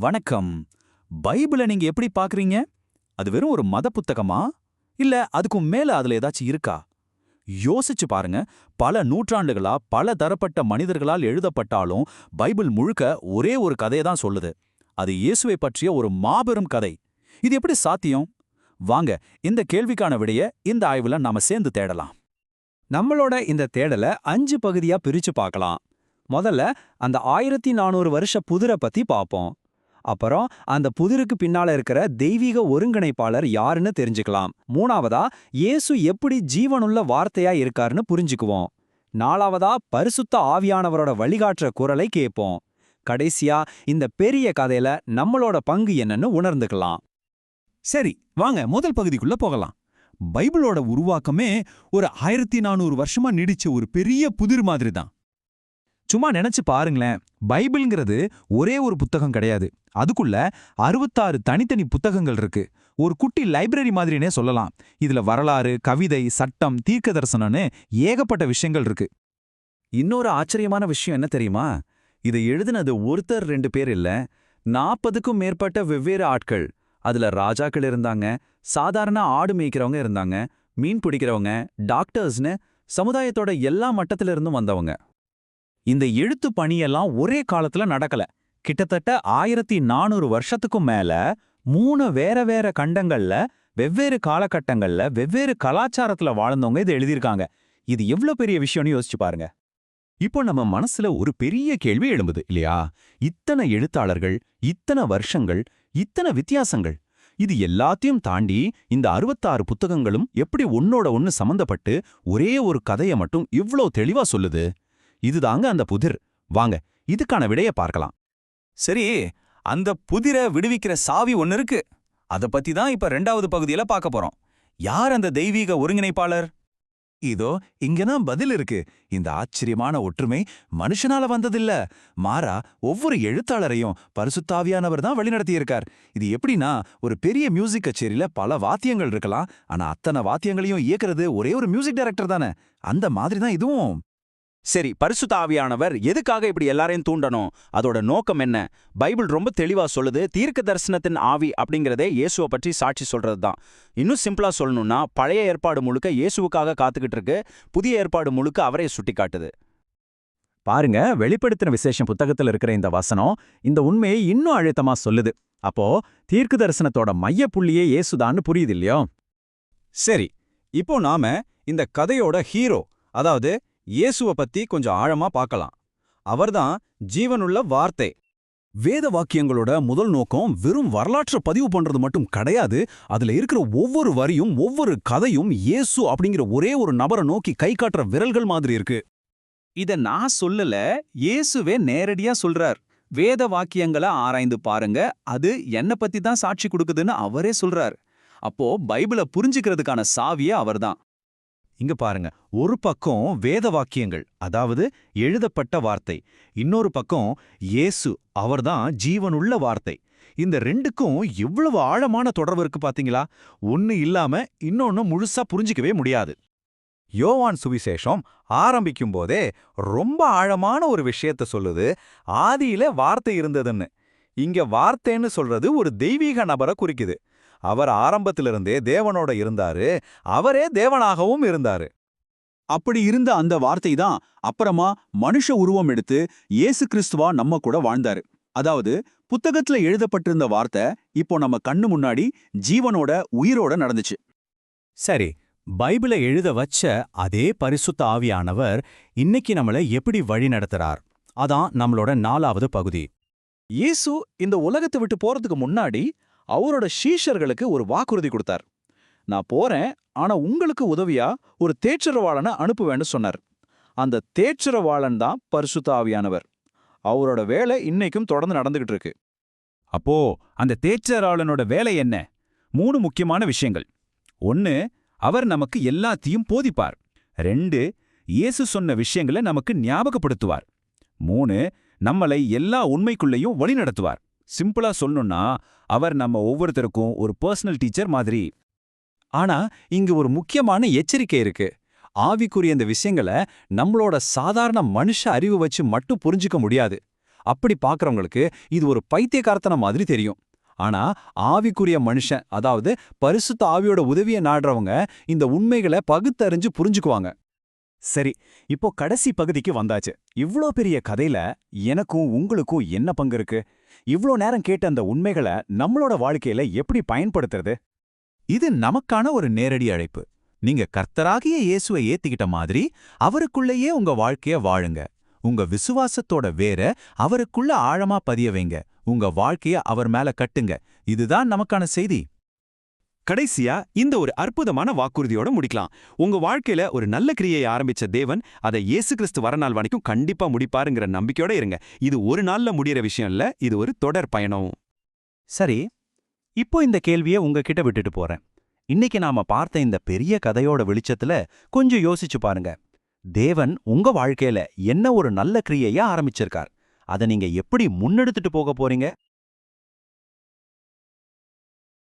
வணக்கம். பைபிளை நீங்க எப்படி பாக்குறீங்க அது வெறும் ஒரு மத புத்தகமா? இல்ல அதுக்கும் மேல அதுல ஏதாச்சும் இருக்கா? யோசிச்சு பாருங்க. பல நூற்றாண்டுகளா பல தரப்பட்ட மனிதர்களால் எழுதப்பட்டாலும் பைபிள் முழுக்க ஒரே ஒரு கதையை தான் சொல்லுது. அது இயேசுவை பற்றிய ஒரு மாபெரும் கதை. இது எப்படி சாத்தியம்? வாங்க இந்த கேள்விக்கான விடைய இந்த ஆய்வுல நாம சேர்ந்து தேடலாம். நம்மளோட இந்த தேடலை அஞ்சு பகுதியா பிரிச்சு பார்க்கலாம். முதல்ல அந்த ஆயிரத்தி நானூறு வருஷ புதிரை பத்தி பார்ப்போம். அப்புறம் அந்த புதிருக்கு பின்னால இருக்கிற தெய்வீக ஒருங்கிணைப்பாளர் யாருன்னு தெரிஞ்சுக்கலாம். மூணாவதா இயேசு எப்படி ஜீவனுள்ள வார்த்தையா இருக்காருன்னு புரிஞ்சுக்குவோம். நாலாவதா பரிசுத்த ஆவியானவரோட வழிகாட்டுற குரலை கேட்போம். கடைசியா இந்த பெரிய கதையில நம்மளோட பங்கு என்னன்னு உணர்ந்துக்கலாம். சரி வாங்க முதல் பகுதிக்குள்ள போகலாம். பைபிளோட உருவாக்கமே ஒரு ஆயிரத்தி நானூறு வருஷமா நீடிச்ச ஒரு பெரிய புதிர் மாதிரி தான் சும்மா நினைச்சு பாருங்களேன் பைபிள்ங்கிறது ஒரே ஒரு புத்தகம் கிடையாது. அதுக்குள்ள அறுபத்தாறு தனித்தனி புத்தகங்கள் இருக்கு. ஒரு குட்டி லைப்ரரி மாதிரினே சொல்லலாம். இதுல வரலாறு கவிதை சட்டம் தீர்க்க தரிசனம்னு ஏகப்பட்ட விஷயங்கள் இருக்கு. இன்னொரு ஆச்சரியமான விஷயம் என்ன தெரியுமா? இதை எழுதினது ஒருத்தர் ரெண்டு பேர் இல்ல நாற்பதுக்கும் மேற்பட்ட வெவ்வேறு ஆட்கள். அதுல ராஜாக்கள் இருந்தாங்க சாதாரண ஆடு மேய்க்கிறவங்க இருந்தாங்க மீன் பிடிக்கிறவங்க டாக்டர்ஸ்னு சமுதாயத்தோட எல்லா மட்டத்திலிருந்தும் வந்தவங்க. இந்த எழுத்து பணியெல்லாம் ஒரே காலத்துல நடக்கல. கிட்டத்தட்ட ஆயிரத்தி நானூறு வருஷத்துக்கும் மேல மூணு வேற வேற கண்டங்கள்ல வெவ்வேறு காலகட்டங்கள்ல வெவ்வேறு கலாச்சாரத்துல வாழ்ந்தவங்க இதை எழுதியிருக்காங்க. இது எவ்வளவு பெரிய விஷயம்னு யோசிச்சு பாருங்க. இப்போ நம்ம மனசுல ஒரு பெரிய கேள்வி எழும்புது இல்லையா? இத்தனை எழுத்தாளர்கள் இத்தனை வருஷங்கள் இத்தனை வித்தியாசங்கள். இது எல்லாத்தையும் தாண்டி இந்த அறுபத்தாறு புத்தகங்களும் எப்படி ஒன்னோட ஒன்னு சம்பந்தப்பட்டு ஒரே ஒரு கதையை மட்டும் இவ்ளோ தெளிவா சொல்லுது? இதுதாங்க அந்த புதிர். வாங்க இதுக்கான விடைய பார்க்கலாம். சரி அந்த புதிரை விடுவிக்கிற சாவி ஒன்னு இருக்கு. அத பத்தி தான் இப்ப ரெண்டாவது பகுதியில பார்க்க போறோம். யார் அந்த தெய்வீக ஒருங்கிணைப்பாளர்? இதோ இங்கதான் பதில் இருக்கு. இந்த ஆச்சரியமான ஒற்றுமை மனுஷனால வந்ததில்ல. மாறா ஒவ்வொரு எழுத்தாளரையும் பரிசுத்தாவியானவர் தான் வழிநடத்தியிருக்கார். இது எப்படின்னா ஒரு பெரிய மியூசிக் கச்சேரியில பல வாத்தியங்கள் இருக்கலாம். ஆனா அத்தனை வாத்தியங்களையும் இயக்குறது ஒரே ஒரு மியூசிக் டைரக்டர் தானே. அந்த மாதிரி தான் இதுவும். சரி பரிசுத்த ஆவியானவர் எதுக்காக இப்படி எல்லாரையும் தூண்டணும்? அதோட நோக்கம் என்ன? பைபிள் ரொம்ப தெளிவா சொல்லுது தீர்க்க தரிசனத்தின் ஆவி அப்படிங்கறதே இயேசுவை பற்றி சாட்சி சொல்றது தான் இன்னும் சிம்பிளா சொல்லணும்னா பழைய ஏற்பாடு முழுக்க இயேசுவுக்காக காத்துக்கிட்டு இருக்கு புதிய ஏற்பாடு முழுக்க அவரே சுட்டி காட்டுது பாருங்க வெளிப்படுத்தின விசேஷம் புத்தகத்துல இருக்கிற இந்த வசனம் இந்த உண்மையை இன்னும் அழுத்தமா சொல்லுது. அப்போ தீர்க்கு தரிசனத்தோட மைய புள்ளியே இயேசுதான்னு புரியுது இல்லையோ? சரி இப்போ நாம இந்த கதையோட ஹீரோ அதாவது இயேசுவ பத்தி கொஞ்சம் ஆழமா பார்க்கலாம். அவர்தான் ஜீவனுள்ள வார்த்தை. வேத வாக்கியங்களோட முதல் நோக்கம் வெறும் வரலாற்றை பதிவு பண்றது மட்டும் கிடையாது அதுல இருக்கிற ஒவ்வொரு வரியும் ஒவ்வொரு கதையும் இயேசு அப்படிங்கிற ஒரே ஒரு நபரை நோக்கி கை காட்டுற விரல்கள் மாதிரி இருக்கு. இத நான் சொல்லல இயேசுவே நேரடியா சொல்றார். வேத வாக்கியங்களை ஆராய்ந்து பாருங்க அது என்ன பத்தி தான் சாட்சி கொடுக்குதுன்னு அவரே சொல்றார். அப்போ பைபிளை புரிஞ்சுக்கிறதுக்கான சாவியே அவர்தான். இங்க பாருங்க. ஒரு பக்கம் வேத வாக்கியங்கள் அதாவது எழுதப்பட்ட வார்த்தை. இன்னொரு பக்கம் இயேசு அவர்தான் ஜீவனுள்ள வார்த்தை. இந்த ரெண்டுக்கும் எவ்வளவு ஆழமான தொடர்பு இருக்கு பாத்தீங்களா? ஒன்னு இல்லாம இன்னொன்னு முழுசா புரிஞ்சிக்கவே முடியாது. யோவான் சுவிசேஷம் ஆரம்பிக்கும் போதே ரொம்ப ஆழமான ஒரு விஷயத்த சொல்லுது. ஆதியில வார்த்தை இருந்ததுன்னு. இங்க வார்த்தைன்னு சொல்றது ஒரு தெய்வீக நபரை குறிக்குது. அவர் ஆரம்பத்திலிருந்தே தேவனோட இருந்தாரு. அவரே தேவனாகவும் இருந்தாரு. அப்படி இருந்த அந்த வார்த்தை தான் அப்புறமா மனுஷ உருவம் எடுத்து இயேசு கிறிஸ்துவா நம்ம கூட வாழ்ந்தாரு. அதாவது புத்தகத்துல எழுதப்பட்டிருந்த வார்த்தை இப்போ நம்ம கண்ணு முன்னாடி ஜீவனோட உயிரோட நடந்துச்சு. சரி பைபிளை எழுத வச்ச அதே பரிசுத்த ஆவியானவர் இன்னைக்கு நம்மள எப்படி வழி நடத்துறார்? அதான் நம்மளோட நாலாவது பகுதி. இயேசு இந்த உலகத்தை விட்டு போறதுக்கு முன்னாடி அவரோட சீஷர்களுக்கு ஒரு வாக்குறுதி கொடுத்தார். நான் போறேன் ஆனா உங்களுக்கு உதவியா ஒரு தேச்சரவாளனை அனுப்புவேன்னு சொன்னார். அந்த தேச்சரவாளன் தான் பரிசுத்தாவியானவர் அவரோட வேலை இன்னைக்கும் தொடர்ந்து நடந்துகிட்டு இருக்கு. அப்போ அந்த தேச்சராளனோட வேலை என்ன? மூணு முக்கியமான விஷயங்கள். ஒன்னு அவர் நமக்கு எல்லாத்தையும் போதிப்பார். ரெண்டு இயேசு சொன்ன விஷயங்களை நமக்கு ஞாபகப்படுத்துவார். மூணு நம்மளை எல்லா உண்மைக்குள்ளேயும் வழிநடத்துவார். சிம்பிளா சொல்லணும்னா அவர் நம்ம ஒவ்வொருத்தருக்கும் ஒரு பர்சனல் டீச்சர் மாதிரி. ஆனா இங்க ஒரு முக்கியமான எச்சரிக்கை இருக்கு. ஆவிக்குரிய இந்த விஷயங்களை நம்மளோட சாதாரண மனுஷ அறிவு வச்சு மட்டும் புரிஞ்சுக்க முடியாது. அப்படி பார்க்குறவங்களுக்கு இது ஒரு பைத்தியக்காரத்தனம் மாதிரி தெரியும். ஆனா ஆவிக்குரிய மனுஷன் அதாவது பரிசுத்த ஆவியோட உதவியை நாடுறவங்க இந்த உண்மைகளை பகுத்தறிஞ்சு புரிஞ்சுக்குவாங்க. சரி இப்போ கடைசி பகுதிக்கு வந்தாச்சு. இவ்ளோ பெரிய கதையில எனக்கும் உங்களுக்கும் என்ன பங்கு இருக்கு? இவ்ளோ நேரம் கேட்ட அந்த உண்மைகளை நம்மளோட வாழ்க்கையில எப்படி பயன்படுத்துறது? இது நமக்கான ஒரு நேரடி அழைப்பு. நீங்க கர்த்தராகிய இயேசுவை ஏத்திக்கிட்ட மாதிரி அவருக்குள்ளேயே உங்க வாழ்க்கைய வாழுங்க. உங்க விசுவாசத்தோட வேற அவருக்குள்ள ஆழமா பதிய வைங்க. உங்க வாழ்க்கைய அவர் மேல கட்டுங்க. இதுதான் நமக்கான செய்தி. கடைசியா இந்த ஒரு அற்புதமான வாக்குறுதியோட முடிக்கலாம். உங்க வாழ்க்கையில ஒரு நல்ல கிரியையை ஆரம்பிச்ச தேவன் அதை இயேசு கிறிஸ்து வரநாள் வரைக்கும் கண்டிப்பா முடிப்பாருங்கிற நம்பிக்கையோட இருங்க. இது ஒரு நாள்ல முடியற விஷயம் இல்ல இது ஒரு தொடர் பயணம். சரி இப்போ இந்த கேள்வியை உங்ககிட்ட விட்டுட்டு போறேன். இன்னைக்கு நாம பார்த்த இந்த பெரிய கதையோட வெளிச்சத்துல கொஞ்சம் யோசிச்சு பாருங்க. தேவன் உங்க வாழ்க்கையில என்ன ஒரு நல்ல கிரியையா ஆரம்பிச்சிருக்கார்? அதை நீங்க எப்படி முன்னெடுத்துட்டு போக போறீங்க?